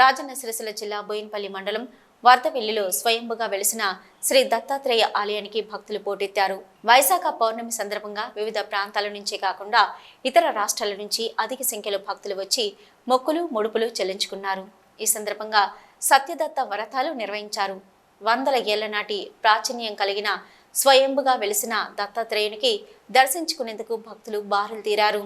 రాజన్న సిరిసిల్ల జిల్లా బోయిన్పల్లి మండలం వార్తవెల్లిలో స్వయంభుగా వెలిసిన శ్రీ దత్తాత్రేయ ఆలయానికి భక్తులు పోటెత్తారు. వైశాఖ పౌర్ణమి సందర్భంగా వివిధ ప్రాంతాల నుంచే కాకుండా ఇతర రాష్ట్రాల నుంచి అధిక సంఖ్యలో భక్తులు వచ్చి మొక్కులు ముడుపులు చెల్లించుకున్నారు. ఈ సందర్భంగా సత్యదత్త వరతాలు నిర్వహించారు. వందల ఏళ్ళ నాటి ప్రాచుర్యం కలిగిన స్వయంభుగా వెలిసిన దత్తాత్రేయునికి దర్శించుకునేందుకు భక్తులు బారులు తీరారు.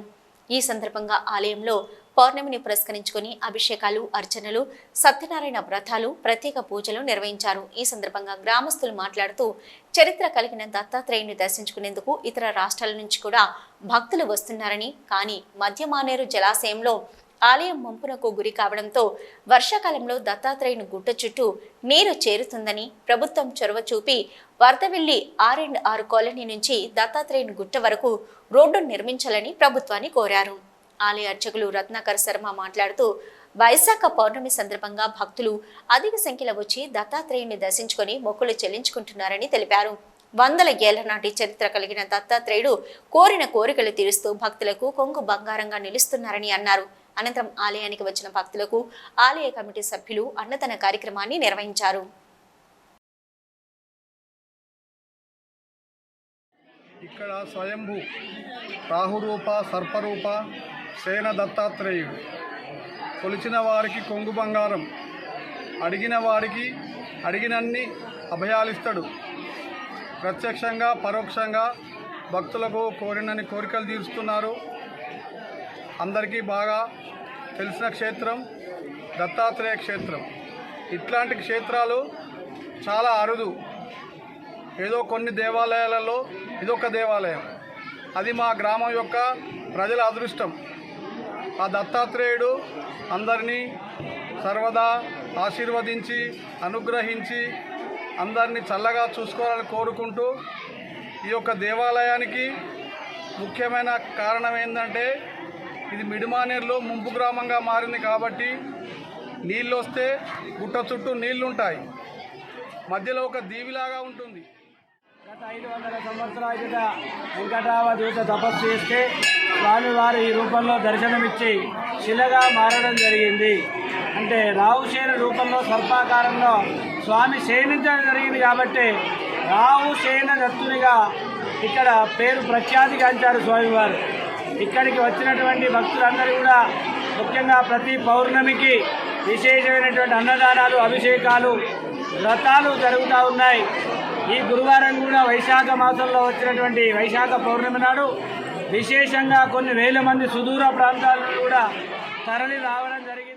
ఈ సందర్భంగా ఆలయంలో పౌర్ణమిని పురస్కరించుకుని అభిషేకాలు అర్చనలు సత్యనారాయణ వ్రతాలు ప్రత్యేక పూజలు నిర్వహించారు. ఈ సందర్భంగా గ్రామస్తులు మాట్లాడుతూ చరిత్ర కలిగిన దత్తాత్రేయుని దర్శించుకునేందుకు ఇతర రాష్ట్రాల నుంచి కూడా భక్తులు వస్తున్నారని కానీ మధ్యమానేరు జలాశయంలో ఆలయం ముంపునకు గురి కావడంతో వర్షాకాలంలో దత్తాత్రేయుని గుట్ట చుట్టూ నీరు చేరుతుందని ప్రభుత్వం చొరవ చూపి Varadavelli R and R colony నుంచి దత్తాత్రేయుని గుట్ట వరకు రోడ్డు నిర్మించాలని ప్రభుత్వాన్ని కోరారు. ఆలయ అర్చకులు రత్నాకర్ శర్మ మాట్లాడుతూ వైశాఖ పౌర్ణమి సందర్భంగా భక్తులు అధిక సంఖ్యలో వచ్చి దత్తాత్రేయుని దర్శించుకొని మొక్కులు చెల్లించుకుంటున్నారని తెలిపారు. వందల ఏళ్ళ నాటి చరిత్ర కలిగిన దత్తాత్రేయుడు కోరిన కోరికలు తీరుస్తూ భక్తులకు కొంగు బంగారంగా నిలుస్తున్నారని అన్నారు. అనంతరం ఆలయానికి వచ్చిన భక్తులకు ఆలయ కమిటీ సభ్యులు అన్నదాన కార్యక్రమాన్ని నిర్వహించారు. ఇక్కడ స్వయంభూ రాహురూప సర్పరూప సేన దత్తాత్రేయుడు. కొలిచిన వారికి కొంగు బంగారం. అడిగిన వారికి అడిగినన్ని అభయాలిస్తాడు. ప్రత్యక్షంగా పరోక్షంగా భక్తులకు కోరినన్ని కోరికలు తీరుస్తున్నారు. అందరికీ బాగా తెలిసిన క్షేత్రం దత్తాత్రేయ క్షేత్రం. ఇట్లాంటి క్షేత్రాలు చాలా అరుదు. ఏదో కొన్ని దేవాలయాలలో ఇదొక దేవాలయం. అది మా గ్రామం యొక్క ప్రజల అదృష్టం. ఆ దత్తాత్రేయుడు అందరినీ సర్వదా ఆశీర్వదించి అనుగ్రహించి అందరినీ చల్లగా చూసుకోవాలని కోరుకుంటూ ఈ యొక్క దేవాలయానికి ముఖ్యమైన కారణం ఏంటంటే ఇది మిడిమానేరులో ముంపు గ్రామంగా మారింది కాబట్టి నీళ్ళు వస్తే గుట్ట చుట్టూ నీళ్ళుంటాయి. మధ్యలో ఒక దీవిలాగా ఉంటుంది. గత ఐదు వందల సంవత్సరాల క్రిత వెంకటరావ తపస్సు చేస్తే స్వామివారు ఈ రూపంలో దర్శనమిచ్చి శిలగా మారడం జరిగింది. అంటే రావుసేన రూపంలో సర్పాకారంలో స్వామి శయనించడం జరిగింది కాబట్టి రావుసేన దత్తునిగా ఇక్కడ పేరు ప్రఖ్యాతిగాంచారు స్వామివారు ఇక్కడికి వచ్చినటువంటి భక్తులందరూ కూడా ముఖ్యంగా ప్రతి పౌర్ణమికి విశేషమైనటువంటి అన్నదానాలు అభిషేకాలు వ్రతాలు జరుగుతూ ఉన్నాయి. ఈ గురువారం కూడా వైశాఖ మాసంలో వచ్చినటువంటి వైశాఖ పౌర్ణమి నాడు విశేషంగా కొన్ని వేల మంది సుదూర ప్రాంతాల కూడా తరలి రావడం జరిగింది.